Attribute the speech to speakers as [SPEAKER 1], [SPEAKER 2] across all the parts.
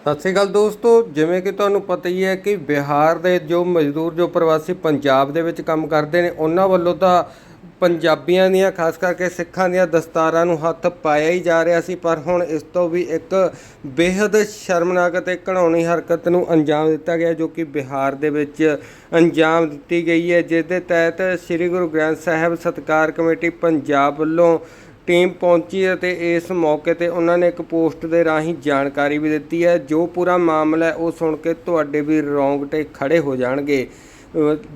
[SPEAKER 1] ਸਤਿ ਸ਼੍ਰੀ ਅਕਾਲ ਦੋਸਤੋ, ਜਿਵੇਂ ਕਿ ਤੁਹਾਨੂੰ ਪਤਾ ਹੀ ਹੈ ਕਿ ਬਿਹਾਰ ਦੇ ਜੋ ਮਜ਼ਦੂਰ, ਜੋ ਪ੍ਰਵਾਸੀ ਪੰਜਾਬ ਦੇ ਵਿੱਚ ਕੰਮ ਕਰਦੇ ਨੇ, ਉਹਨਾਂ ਵੱਲੋਂ ਤਾਂ ਪੰਜਾਬੀਆਂ ਦੀਆਂ, ਖਾਸ ਕਰਕੇ ਸਿੱਖਾਂ ਦੀਆਂ ਦਸਤਾਰਾਂ ਨੂੰ ਹੱਥ ਪਾਇਆ ਹੀ ਜਾ ਰਿਹਾ ਸੀ, ਪਰ ਹੁਣ ਇਸ ਤੋਂ ਵੀ ਇੱਕ ਬੇहद ਸ਼ਰਮਨਾਕ ਅਤੇ ਘਣਾਉਣੀ ਹਰਕਤ ਨੂੰ ਅੰਜਾਮ ਦਿੱਤਾ ਗਿਆ, ਜੋ ਕਿ ਬਿਹਾਰ ਦੇ ਵਿੱਚ ਅੰਜਾਮ ਦਿੱਤੀ ਗਈ ਹੈ, ਜਿਸ ਦੇ ਤਹਿਤ ਸ੍ਰੀ ਗੁਰੂ ਗ੍ਰੰਥ ਸਾਹਿਬ ਸਤਕਾਰ ਕਮੇਟੀ ਪੰਜਾਬ ਵੱਲੋਂ ਟੀਮ ਪਹੁੰਚੀ ਅਤੇ ਇਸ ਮੌਕੇ ਤੇ ਉਹਨਾਂ ਨੇ ਇੱਕ ਪੋਸਟ ਦੇ ਰਾਹੀਂ ਜਾਣਕਾਰੀ ਵੀ ਦਿੱਤੀ ਹੈ। ਜੋ ਪੂਰਾ ਮਾਮਲਾ ਹੈ, ਉਹ ਸੁਣ ਕੇ ਤੁਹਾਡੇ ਵੀ ਰੌਂਗਟੇ ਖੜੇ ਹੋ ਜਾਣਗੇ।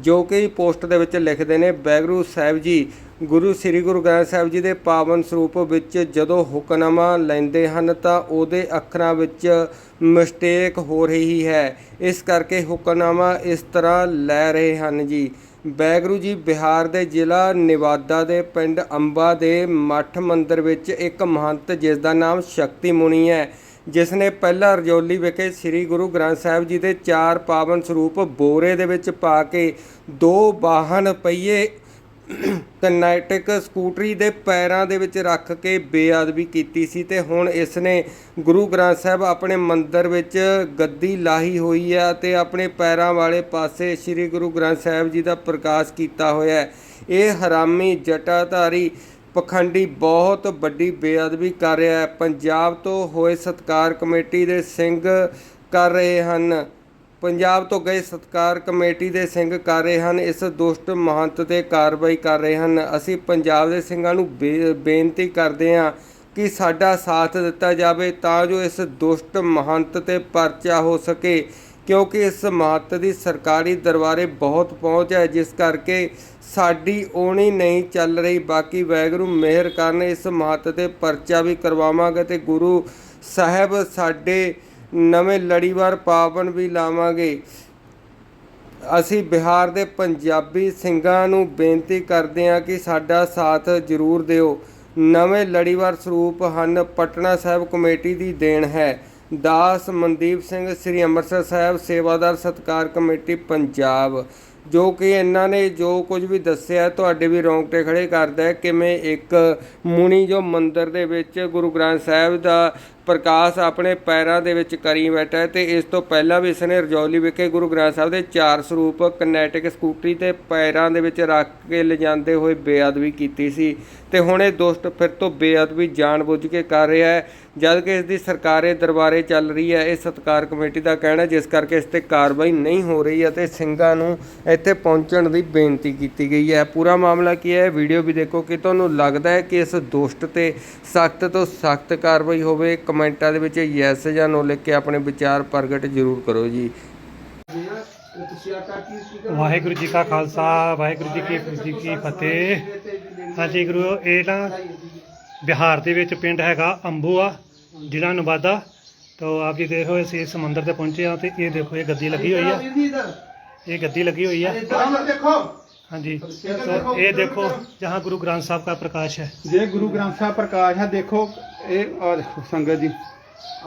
[SPEAKER 1] ਜੋ ਕਿ ਪੋਸਟ ਦੇ ਵਿੱਚ ਲਿਖਦੇ ਨੇ, ਬੈਗਰੂ ਸਾਹਿਬ ਜੀ, ਗੁਰੂ ਸ੍ਰੀ ਗੁਰੂ ਗ੍ਰੰਥ ਸਾਹਿਬ ਜੀ ਦੇ ਪਾਵਨ ਸਰੂਪ ਵਿੱਚ ਜਦੋਂ ਹੁਕਮਨਾਮਾ ਲੈਂਦੇ ਹਨ ਤਾਂ ਉਹਦੇ ਅੱਖਰਾਂ ਵਿੱਚ ਮਿਸਟੇਕ ਹੋ ਰਹੀ ਹੈ। ਇਸ ਕਰਕੇ ਹੁਕਮਨਾਮਾ ਇਸ ਤਰ੍ਹਾਂ ਲੈ ਰਹੇ ਹਨ ਜੀ। ਵੈਗੁਰੂ ਜੀ, ਬਿਹਾਰ ਦੇ ਜ਼ਿਲ੍ਹਾ ਨਿਵਾਦਾ ਦੇ ਪਿੰਡ ਅੰਬਾ ਦੇ ਮੱਠ ਮੰਦਰ ਵਿੱਚ ਇੱਕ ਮਹੰਤ ਜਿਸ ਦਾ ਨਾਮ ਸ਼ਕਤੀ ਮੁਨੀ ਹੈ, ਜਿਸ ਨੇ ਪਹਿਲਾ ਰਜੌਲੀ ਵਿਖੇ ਸ੍ਰੀ ਗੁਰੂ ਗ੍ਰੰਥ ਸਾਹਿਬ ਜੀ ਦੇ ਚਾਰ ਪਾਵਨ ਸਰੂਪ ਬੋਰੇ ਦੇ ਵਿੱਚ ਪਾ ਕੇ ਦੋ ਵਾਹਨ ਪਹੀਏ ਕਨੈਟਿਕ ਸਕੂਟਰੀ ਦੇ ਪੈਰਾਂ ਦੇ ਵਿੱਚ ਰੱਖ ਕੇ ਬੇਅਦਬੀ ਕੀਤੀ ਸੀ ਤੇ ਹੁਣ ਇਸ ਨੇ ਗੁਰੂ ਗ੍ਰੰਥ ਸਾਹਿਬ ਆਪਣੇ ਮੰਦਰ ਵਿੱਚ ਗੱਦੀ ਲਾਹੀ ਹੋਈ ਹੈ ਤੇ ਆਪਣੇ ਪੈਰਾਂ ਵਾਲੇ ਪਾਸੇ ਸ੍ਰੀ ਗੁਰੂ ਗ੍ਰੰਥ ਸਾਹਿਬ ਜੀ ਦਾ ਪ੍ਰਕਾਸ਼ ਕੀਤਾ ਹੋਇਆ ਹੈ। ਇਹ ਹਰਾਮੀ ਜਟਾਧਾਰੀ ਪਖੰਡੀ ਬਹੁਤ ਵੱਡੀ ਬੇਅਦਬੀ ਕਰ ਰਿਹਾ ਹੈ। ਪੰਜਾਬ ਤੋਂ ਹੋਏ ਸਤਕਾਰ ਕਮੇਟੀ ਦੇ ਸਿੰਘ ਕਰ ਰਹੇ ਹਨ। ਪੰਜਾਬ ਤੋਂ ਗਏ ਸਤਕਾਰ ਕਮੇਟੀ ਦੇ ਸਿੰਘ ਕਰ ਰਹੇ ਹਨ, ਇਸ ਦੁਸ਼ਟ ਮਹੰਤ ਤੇ ਕਾਰਵਾਈ ਕਰ ਰਹੇ ਹਨ। ਅਸੀਂ ਪੰਜਾਬ ਦੇ ਸਿੰਘਾਂ ਨੂੰ ਬੇ- ਬੇਨਤੀ ਕਰਦੇ ਹਾਂ ਕਿ ਸਾਡਾ ਸਾਥ ਦਿੱਤਾ ਜਾਵੇ ਤਾਂ ਜੋ ਇਸ ਦੁਸ਼ਟ ਮਹੰਤ ਤੇ ਪਰਚਾ ਹੋ ਸਕੇ, ਕਿਉਂਕਿ ਇਸ ਮਹੰਤ ਦੀ ਸਰਕਾਰੀ ਦਰਬਾਰੇ ਬਹੁਤ ਪਹੁੰਚ ਹੈ, ਜਿਸ ਕਰਕੇ ਸਾਡੀ ਓਣੀ ਨਹੀਂ ਚੱਲ ਰਹੀ। ਬਾਕੀ ਵੈਗਰੂ ਮਿਹਰ ਕਰਨ, ਇਸ ਮਹੰਤ ਤੇ ਪਰਚਾ ਵੀ ਕਰਵਾਵਾਂਗੇ ਤੇ ਗੁਰੂ ਸਾਹਿਬ ਸਾਡੇ ਨਵੇਂ ਲੜੀਵਾਰ ਪਾਵਨ ਵੀ ਲਾਵਾਂਗੇ। ਅਸੀਂ ਬਿਹਾਰ ਦੇ ਪੰਜਾਬੀ ਸਿੰਘਾਂ ਨੂੰ ਬੇਨਤੀ ਕਰਦੇ ਹਾਂ ਕਿ ਸਾਡਾ ਸਾਥ ਜ਼ਰੂਰ ਦਿਓ। ਨਵੇਂ ਲੜੀਵਾਰ ਸਰੂਪ ਹਨ ਪਟਨਾ ਸਾਹਿਬ ਕਮੇਟੀ ਦੀ ਦੇਣ ਹੈ। ਦਾਸ ਮਨਦੀਪ ਸਿੰਘ ਸ੍ਰੀ ਅੰਮ੍ਰਿਤਸਰ ਸਾਹਿਬ ਸੇਵਾਦਾਰ ਸਤਕਾਰ ਕਮੇਟੀ, ਪੰਜਾਬ। ਜੋ ਕਿ ਇਹਨਾਂ ਨੇ ਜੋ ਕੁਝ ਵੀ ਦੱਸਿਆ, ਤੁਹਾਡੇ ਵੀ ਰੌਂਗਟੇ ਖੜੇ ਕਰਦਾ ਹੈ ਕਿਵੇਂ ਇੱਕ ਮੁਨੀ ਜੋ ਮੰਦਰ ਦੇ ਵਿੱਚ ਗੁਰੂ ਗ੍ਰੰਥ ਸਾਹਿਬ ਦਾ ਪ੍ਰਕਾਸ਼ ਆਪਣੇ ਪੈਰਾਂ ਦੇ ਵਿੱਚ ਕਰੀ ਬੈਠਾ ਹੈ ਤੇ ਇਸ ਤੋਂ ਪਹਿਲਾਂ ਵੀ ਇਸਨੇ ਰਜੌਲੀ ਵਿਖੇ ਗੁਰੂ ਗ੍ਰੰਥ ਸਾਹਿਬ ਦੇ ਚਾਰ ਸਰੂਪ ਕਨੈਟਿਕ ਸਕੂਟਰੀ ਤੇ ਪੈਰਾਂ ਦੇ ਵਿੱਚ ਰੱਖ ਕੇ ਲਿਜਾਂਦੇ ਹੋਏ ਬੇਅਦਬੀ ਕੀਤੀ ਸੀ ਤੇ ਹੁਣ ਇਹ ਦੁਸ਼ਟ ਫਿਰ ਤੋਂ ਬੇਅਦਬੀ ਜਾਣਬੁੱਝ ਕੇ ਕਰ ਰਿਹਾ ਹੈ ਜਦ ਕਿ ਇਸ ਦੀ ਸਰਕਾਰੇ ਦਰਬਾਰੇ ਚੱਲ ਰਹੀ ਹੈ, ਇਹ ਸਤਕਾਰ ਕਮੇਟੀ ਦਾ ਕਹਿਣਾ ਜਿਸ ਕਰਕੇ ਇਸ ਤੇ ਕਾਰਵਾਈ ਨਹੀਂ ਹੋ ਰਹੀ ਅਤੇ ਸਿੰਘਾਂ ਨੂੰ ਇੱਥੇ ਪਹੁੰਚਣ ਦੀ ਬੇਨਤੀ ਕੀਤੀ ਗਈ ਹੈ। ਪੂਰਾ ਮਾਮਲਾ ਕੀ ਹੈ? ਵੀਡੀਓ ਵੀ ਦੇਖੋ ਕਿ ਤੁਹਾਨੂੰ ਲੱਗਦਾ ਹੈ ਕਿ ਇਸ ਦੁਸ਼ਟ ਤੇ ਸਖਤ ਤੋਂ ਸਖਤ ਕਾਰਵਾਈ ਹੋਵੇ। ਕਮੈਂਟਾਂ ਦੇ ਵਿੱਚ ਯੈਸ ਜਾਂ ਨੋ ਲਿਖ ਕੇ ਆਪਣੇ ਵਿਚਾਰ ਪ੍ਰਗਟ ਜ਼ਰੂਰ ਕਰੋ ਜੀ।
[SPEAKER 2] ਵਾਹਿਗੁਰੂ ਜੀ ਕਾ ਖਾਲਸਾ, ਵਾਹਿਗੁਰੂ ਜੀ ਕੀ ਜੀ ਕੀ ਫਤਿਹ। ਹਾਂਜੀ ਗੁਰੂ, ਇਹ ਨਾ ਬਿਹਾਰ ਦੇ ਵਿੱਚ ਪਿੰਡ ਹੈਗਾ ਅੰਬੂਆ, ਜ਼ਿਲ੍ਹਾ ਨਵਾਦਾ। ਤੋ ਆਪ ਜੀ ਦੇਖੋ ਅਸੀਂ ਇਸ ਮੰਦਿਰ ਤੇ ਪਹੁੰਚੇ ਹਾਂ ਤੇ ਇਹ ਦੇਖੋ, ਇਹ ਗੱਦੀ ਲੱਗੀ ਹੋਈ ਆ। ਇਹ ਗੱਦੀ ਲੱਗੀ ਹੋਈ ਆ ਹਾਂਜੀ ਤੋ ਇਹ ਦੇਖੋ ਜਹਾਂ ਗੁਰੂ ਗ੍ਰੰਥ ਸਾਹਿਬ का प्रकाश है
[SPEAKER 3] ये गुरु ग्रंथ साहब प्रकाश है देखो ये और देखो संगत जी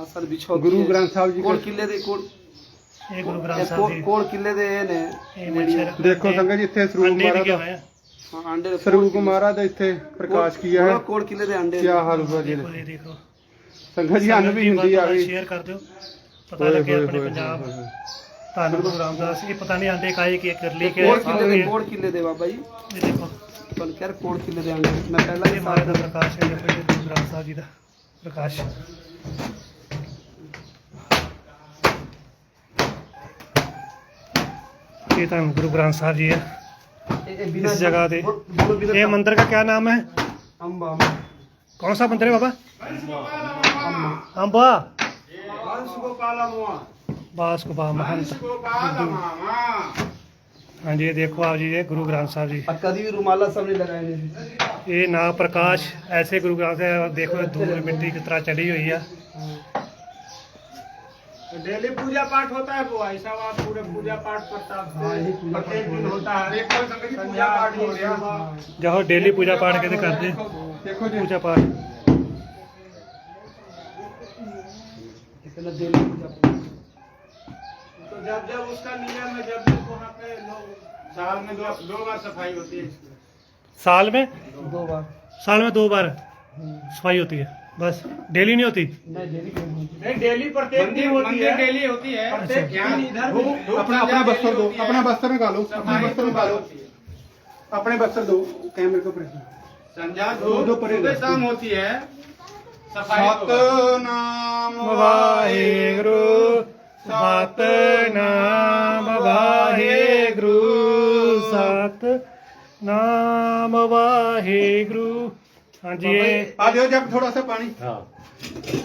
[SPEAKER 4] ਅਸਲ ਵਿਛੋ
[SPEAKER 3] गुरु ग्रंथ साहब जी
[SPEAKER 4] ਕੋੜ
[SPEAKER 3] का
[SPEAKER 4] ਕਿੱਲੇ ਦੇ ਕੋੜ
[SPEAKER 2] ਇਹ ਗੁਰੂ ਗ੍ਰੰਥ ਸਾਹਿਬ
[SPEAKER 4] ਕੋੜ
[SPEAKER 2] ਜੀ
[SPEAKER 4] ਕੋੜ ਕਿੱਲੇ ਦੇ ਇਹ ਨੇ
[SPEAKER 2] ਇਹ ਮੱਛਰ
[SPEAKER 3] देखो संगत जी इतने स्वरूप
[SPEAKER 2] ਅੰਡੇ ਲਿਖੇ
[SPEAKER 3] महाराज
[SPEAKER 2] ਹੋਏ ਆ
[SPEAKER 4] ਹਾਂ, ਅੰਡੇ ਦੇ
[SPEAKER 3] स्वरूप महाराज ਦਾ ਇੱਥੇ ਪ੍ਰਕਾਸ਼ ਕੀਤਾ ਹੈ
[SPEAKER 4] ਕੋੜ ਕਿੱਲੇ ਦੇ ਅੰਡੇ
[SPEAKER 3] ਕੀ ਹਾਲ ਹੋਇਆ ਜੀ
[SPEAKER 2] ਦੇਖੋ ਇਹ ਦੇਖੋ
[SPEAKER 3] ਸੰਗਤ ਜੀ ਅਨ ਵੀ ਹਿੰਦੀ ਆ ਗਈ
[SPEAKER 2] ਸ਼ੇਅਰ ਕਰ ਦਿਓ ਪਤਾ ਲੱਗੇ ਆਪਣੇ ਪੰਜਾਬ ਧੰਨ ਗੁਰੂ ਰਾਮਦਾਸ ਇਹ ਪਤਾ ਨਹੀਂ ਆਂਡੇ ਕਾਏ ਕੀ ਕਰ ਲਈ ਕਿ
[SPEAKER 4] ਕੋੜ ਕਿੱਲੇ ਦੇ ਕੋੜ ਕਿੱਲੇ ਦੇ ਬਾਬਾ ਜੀ
[SPEAKER 2] ਇਹ ਦੇਖੋ
[SPEAKER 4] ਪਰ ਕਹਿ ਕੋੜ ਕਿੱਲੇ ਦੇ ਅੰਡੇ ਮੈਂ ਪਹਿਲਾਂ
[SPEAKER 2] ਇਹ
[SPEAKER 4] ਹੀ
[SPEAKER 2] ਮਾਰੇ ਦਾ ਪ੍ਰਕਾਸ਼ ਹੈ ਦੇਖੋ ਇਹ ਗੁਰੂ ਗ੍ਰੰਥ ਸਾਹਿਬ ਜੀ ਦਾ ਪ੍ਰਕਾਸ਼ ਇਹ ਤਾਂ ਗੁਰੂ ਗ੍ਰੰਥ ਸਾਹਿਬ ਜੀ ਹੈ
[SPEAKER 4] ਇਹ- ਇਹ ਬਿਨਾਂ
[SPEAKER 2] इस जगह पे-
[SPEAKER 4] बोल- बोलो बिना-
[SPEAKER 2] ये मंदिर का क्या नाम है
[SPEAKER 4] ਅੰਬਾ ਅੰਬਾ
[SPEAKER 2] कौन सा मंदिर है बाबा अम्बा बास को बा महंत हाँ जी ये देखो आप जी ये गुरु ग्रंथ साहब जी
[SPEAKER 4] और कभी भी रुमाला सब नहीं लगाए ने
[SPEAKER 2] ये ना प्रकाश ऐसे गुरु ग्रंथ साहब देखो ये धूल मिट्टी की तरह चढ़ी हुई है
[SPEAKER 3] डेली पूजा पाठ होता है वो ऐसा बात पूरे पूजा पाठ करता है प्रत्येक दिन होता है देखो संगत जी पूजा पाठ हो रहा
[SPEAKER 2] जाओ डेली पूजा पाठ के करते
[SPEAKER 3] देखो जी
[SPEAKER 2] पूजा पाठ
[SPEAKER 4] पहले दिल्ली पूजा
[SPEAKER 3] तो जब जब उसका नियम है जब जब वहाँ पे साल में दो दो बार सफ़ाई होती है।
[SPEAKER 2] साल में?
[SPEAKER 4] दो बार।
[SPEAKER 2] साल में दो बार सफ़ाई होती है। बस डेली नहीं होती?
[SPEAKER 4] नहीं डेली
[SPEAKER 3] प्रत्येक दिन होती है। डेली होती है। इधर
[SPEAKER 5] अपना अपना बस्तर दो। अपना बस्तर निकालो। अपना
[SPEAKER 3] सफ़ाई
[SPEAKER 5] बस्तर
[SPEAKER 3] होती है।
[SPEAKER 5] अपने बस्तर दो। कैमरे को परे
[SPEAKER 3] संध्या
[SPEAKER 5] दो- दो परे
[SPEAKER 3] शाम होती है। सफ़ाई।
[SPEAKER 5] सतनाम
[SPEAKER 2] वाहेगुरु
[SPEAKER 5] ਸਤਨਾਮ ਵਾਹਿਗੁਰੂ ਸਤ ਨਾਮ ਵਾਹਿਗੁਰੂ।
[SPEAKER 4] ਹਾਂਜੀ ਆ ਦਿਓ ਜੱਗ ਥੋੜਾ ਸਾ
[SPEAKER 2] ਪਾਣੀ।
[SPEAKER 4] ਹਾਂ।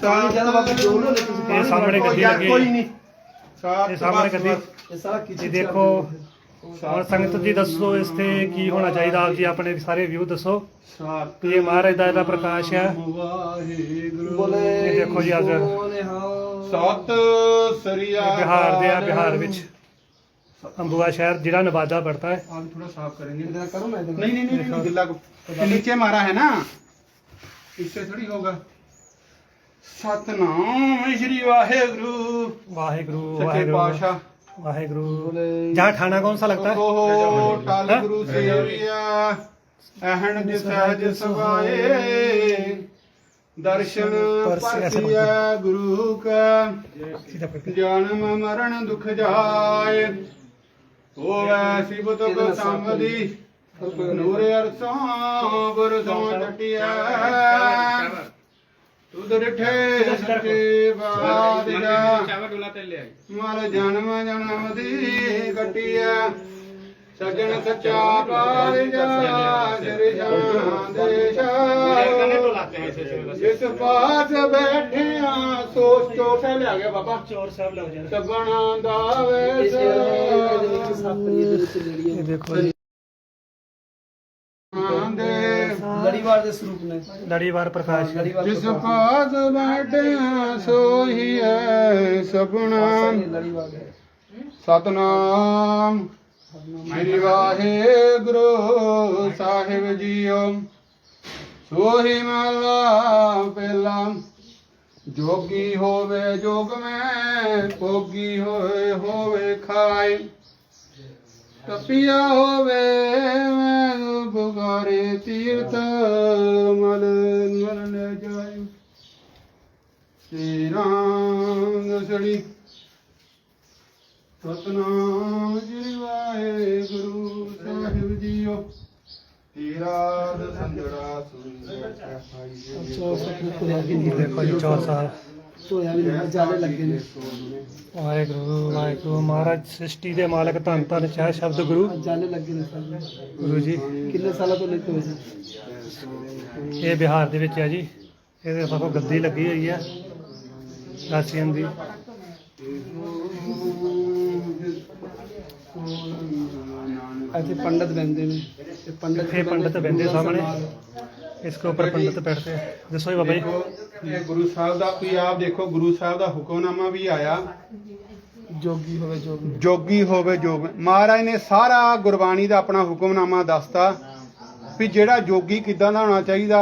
[SPEAKER 2] ਪਾਣੀ
[SPEAKER 5] ਜ਼ਿਆਦਾ
[SPEAKER 2] ਵਕਤ
[SPEAKER 5] ਜੋ
[SPEAKER 2] ਲੋ
[SPEAKER 5] ਲੈ
[SPEAKER 2] ਇਹ
[SPEAKER 5] ਸਾਹਮਣੇ ਗੱਦੀ
[SPEAKER 2] ਲੱਗੀ ਕੋਈ
[SPEAKER 5] ਨਹੀਂ।
[SPEAKER 2] ਇਹ
[SPEAKER 5] ਸਾਹਮਣੇ
[SPEAKER 4] ਗੱਦੀ ਇਹ
[SPEAKER 2] ਸਾਰਾ
[SPEAKER 4] ਕਿਚੇ
[SPEAKER 2] ਦੇਖੋ ਸਾਰ ਸੰਗਤ ਜੀ ਦੱਸੋ ਇਸ ਤੇ ਕੀ ਹੋਣਾ ਚਾਹੀਦਾ? ਆਪ ਜੀ ਆਪਣੇ ਸਾਰੇ ਵਿਊ ਦੱਸੋ। ਤੇ ਇਹ ਮਹਾਰਾਜ ਦਾ ਇਹਦਾ ਪ੍ਰਕਾਸ਼ ਹੈ।
[SPEAKER 5] ਵਾਹਿਗੁਰੂ।
[SPEAKER 2] ਬੋਲੇ ਦੇਖੋ
[SPEAKER 4] ਜੀ ਅੱਜ।
[SPEAKER 5] ਸਤ ਸਰੀਆ
[SPEAKER 2] ਇਹ ਬਿਹਾਰ ਦੇ ਆ ਬਿਹਾਰ ਵਿੱਚ ਅੰਬੂਆ ਸ਼ਹਿਰ ਜ਼ਿਲ੍ਹਾ ਨਵਾਦਾ ਪੜਤਾ ਹੈ
[SPEAKER 5] आप थोड़ा साफ करेंगे
[SPEAKER 4] इधर करूं मैं इधर
[SPEAKER 5] नहीं नहीं नहीं, नहीं गिल्ला को ये नीचे मारा है ना इससे थोड़ी होगा सतनाम श्री वाहेगुरु
[SPEAKER 2] वाहेगुरु
[SPEAKER 5] सच्चे
[SPEAKER 2] वाहेगुरु
[SPEAKER 5] पातशाह
[SPEAKER 2] वाहेगुरु
[SPEAKER 4] बोले
[SPEAKER 2] जहाँ ठाना कौन सा लगता है
[SPEAKER 5] ਓਹ ਟਲ ਗੁਰੂ ਸੇਵੀਆ ਅਹਣ ਜਿ ਸਹਿਜ ਸਵਾਏ ਦਰਸ਼ਨ ਪਰਸੀਐ ਗੁਰੂ ਕਾ। ਜਨਮ ਮਰਨ ਦੁਖ ਜਾਏ। ਹੋਵੇ ਸਿਬਤ ਕੋ ਸੰਗਦੀ ਨੂਰ ਅਰਸਾਂ ਗੁਰ ਸੋ ਟਟਿਆ ਤੁਧ ਰਠੇ ਸੱਚੇ
[SPEAKER 3] ਬਾਦਿਆ
[SPEAKER 5] ਮਰ ਜਨਮ ਜਨਮ ਦੀ ਕਟਿਆ ਸਜਣ ਸੱਚਾ ਪਾਰਿਆ ਸਿਰ
[SPEAKER 3] ਜਾਂ ਦੇਸ਼ਾ
[SPEAKER 5] ਜਿਸ ਪਾਸ ਬੈਠਿਆ ਸੋਚ ਚੋਰ ਸਾਹਿਬ ਲਿਆ ਗਿਆ ਬਾਬਾ।
[SPEAKER 2] ਚੋਰ ਸਾਹਿਬ ਲੱਗ ਜਾਣਾ।
[SPEAKER 5] ਸਬਣਾ ਦਾ ਵੇਸ।
[SPEAKER 4] ਇਹਦੇ ਵਿੱਚ ਸਾਪਰੀ ਇਹਦੇ ਵਿੱਚ ਲੜੀ ਇਹ
[SPEAKER 2] ਦੇਖੋ ਜੀ। ਲੜੀਵਾਰ
[SPEAKER 5] ਦੇ
[SPEAKER 4] ਸਰੂਪ
[SPEAKER 2] ਨੇ। ਲੜੀਵਾਰ
[SPEAKER 4] ਪ੍ਰਕਾਸ਼
[SPEAKER 5] ਜਿਸ ਪਾਸ ਬੈਠਿਆ ਸੋਹੀ ਹੈ ਸਬਣਾ। ਸਤਨਾਮ। ਮੇਰੀ ਵਾਹਿਗੁਰੂ ਸਾਹਿਬ ਜੀਓ। ਸੋਹੀ ਮਹਲਾ ਪਹਿਲਾ। ਜੋਗੀ ਹੋਵੇ, ਜੋਗ ਮੈਂ, ਭੋਗੀ ਹੋਏ, ਹੋਵੇ ਖਾਏ। ਤਪਿਆ ਹੋਵੇ ਮੈਂ ਪੁਕਾਰੇ ਤੀਰਥ ਮਲ ਮਰਨ ਜਾਇ ਸ਼੍ਰੀ ਰਾਮ ਦਸੜੀ ਸਤਨਾਮ ਜੀ ਵਾਹਿਗੁਰੂ ਸਾਹਿਬ ਜੀਓ। ਤੇਰਾ ਦਸੰਦੜਾ
[SPEAKER 4] ਸਾਲ।
[SPEAKER 2] ਵਾਹਿਗੁਰੂ ਵਾਹਿਗੁਰੂ ਮਹਾਰਾਜ ਸ੍ਰਿਸ਼ਟੀ ਦੇ ਮਾਲਕ ਧੰਨ ਧੰਨ ਸ਼ਬਦ ਗੁਰੂ। ਗੁਰੂ ਜੀ। ਇਹ ਬਿਹਾਰ ਦੇ ਵਿੱਚ ਹੈ ਜੀ। ਇਹਦੇ ਸਾਥੋਂ ਗੱਦੀ ਲੱਗੀ ਹੋਈ ਹੈ ਰਾਸੀਨ ਦੀ।
[SPEAKER 4] ऐसे पंडित बहनते ने ये पंडित
[SPEAKER 2] ये पंडित बहनते सामने। इसके ऊपर पंडित बैठते हैं ਦੱਸੋ ਜੀ ਬਾਬਾ ਜੀ
[SPEAKER 5] ਦੇਖੋ ਇਹ ਗੁਰੂ ਸਾਹਿਬ ਦਾ ਤੁਸੀਂ ਆਪ ਦੇਖੋ ਗੁਰੂ ਸਾਹਿਬ ਦਾ ਹੁਕਮਨਾਮਾ ਵੀ ਆਇਆ
[SPEAKER 4] जोगी होवे जोगी
[SPEAKER 5] ਜੋਗੀ ਹੋਵੇ ਜੋਗ ਮਹਾਰਾਜ ਨੇ ਸਾਰਾ ਗੁਰਬਾਣੀ ਦਾ ਆਪਣਾ ਹੁਕਮਨਾਮਾ ਦੱਸਤਾ ਵੀ ਜਿਹੜਾ ਜੋਗੀ ਕਿੱਦਾਂ ਦਾ ਹੋਣਾ ਚਾਹੀਦਾ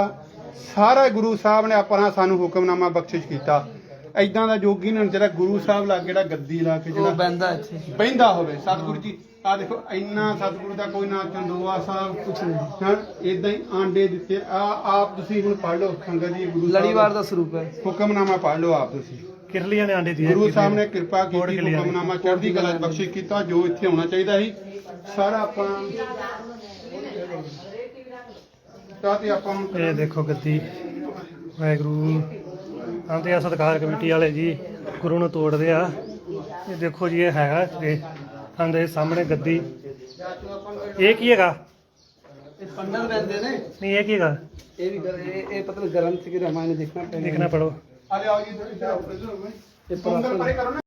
[SPEAKER 5] ਸਾਰਾ ਗੁਰੂ ਸਾਹਿਬ ਨੇ ਆਪਣਾ ਸਾਨੂੰ ਹੁਕਮਨਾਮਾ ਬਖਸ਼ਿਸ਼ ਕੀਤਾ ਐਦਾਂ ਦਾ ਜੋਗੀ ਨੂੰ ਜਿਹੜਾ ਗੁਰੂ ਸਾਹਿਬ ਲਾ ਕੇ ਜਿਹੜਾ ਗੱਦੀ ਲਾ ਕੇ
[SPEAKER 4] वो
[SPEAKER 5] ਜਿਹੜਾ
[SPEAKER 4] बंदा है
[SPEAKER 5] ਬਹਿੰਦਾ ਹੋਵੇ ਸਤਿਗੁਰੂ ਜੀ ਆ ਦੇਖੋ ਇੰਨਾ ਸਤਿਗੁਰੂ ਦਾ ਕੋਈ ਨਾ ਚੰਦੋਆ ਸਾਹਿਬ ਕੁਛ ਨਹੀਂ। ਇਦਾਂ ਹੀ ਆਂਡੇ ਦਿੱਤੇ। ਆ ਆਪ ਤੁਸੀਂ ਹੁਣ ਪੜ ਲਓ ਸੰਗਤ ਜੀ ਗੁਰੂ
[SPEAKER 4] ਲੜੀਵਾਰ
[SPEAKER 5] ਦਾ
[SPEAKER 4] ਸਰੂਪ ਹੈ।
[SPEAKER 5] ਹੁਕਮਨਾਮਾ ਪੜ ਲਓ ਆਪ ਤੁਸੀਂ।
[SPEAKER 2] ਕਿਰਲੀਆਂ ਨੇ ਆਂਡੇ ਦਿੱਤੇ।
[SPEAKER 5] ਗੁਰੂ ਸਾਹਿਬ ਨੇ ਕਿਰਪਾ ਕੀਤੀ ਹੁਕਮਨਾਮਾ ਚੜ੍ਹਦੀ ਕਲਾ ਬਖਸ਼ਿਸ਼ ਕੀਤਾ ਜੋ ਇੱਥੇ ਹੋਣਾ ਚਾਹੀਦਾ ਸੀ। ਸਾਰਾ ਆਪਾਂ ਤਾਂ ਆਪਾਂ
[SPEAKER 2] ਇਹ ਦੇਖੋ ਗੱਦੀ। ਵਾਹਿਗੁਰੂ। ਆਂਦੇ ਆ ਸਤਕਾਰ ਕਮੇਟੀ ਵਾਲੇ ਜੀ ਗੁਰੂ ਨੂੰ ਤੋੜਦੇ ਆ। ਇਹ ਦੇਖੋ ਜੀ ਇਹ ਹੈਗਾ ਤੇ ਲੋਕਾਂ ਦੇ ਸਾਹਮਣੇ ਗੱਦੀ। ਇਹ ਕੀ ਹੈਗਾ?
[SPEAKER 4] ਇਹ ਪੰਡਤ ਰਹਿੰਦੇ ਨੇ।
[SPEAKER 2] ਨਹੀਂ ਇਹ ਕੀ ਹੈਗਾ?
[SPEAKER 4] ਇਹ ਵੀ ਗਰ- ਇਹ ਇਹ ਪਤਲ ਗ੍ਰੰਥ ਕੀ ਰਾਮਾਇਣ ਦੇਖਣਾ ਪੈਣਾ
[SPEAKER 2] ਦੇਖਣਾ ਪड़ो
[SPEAKER 5] ਆ ਜਾਓ ਜੀ ਇਧਰ ਇਧਰ ਇਹ ਪੁਰਾਤਨ-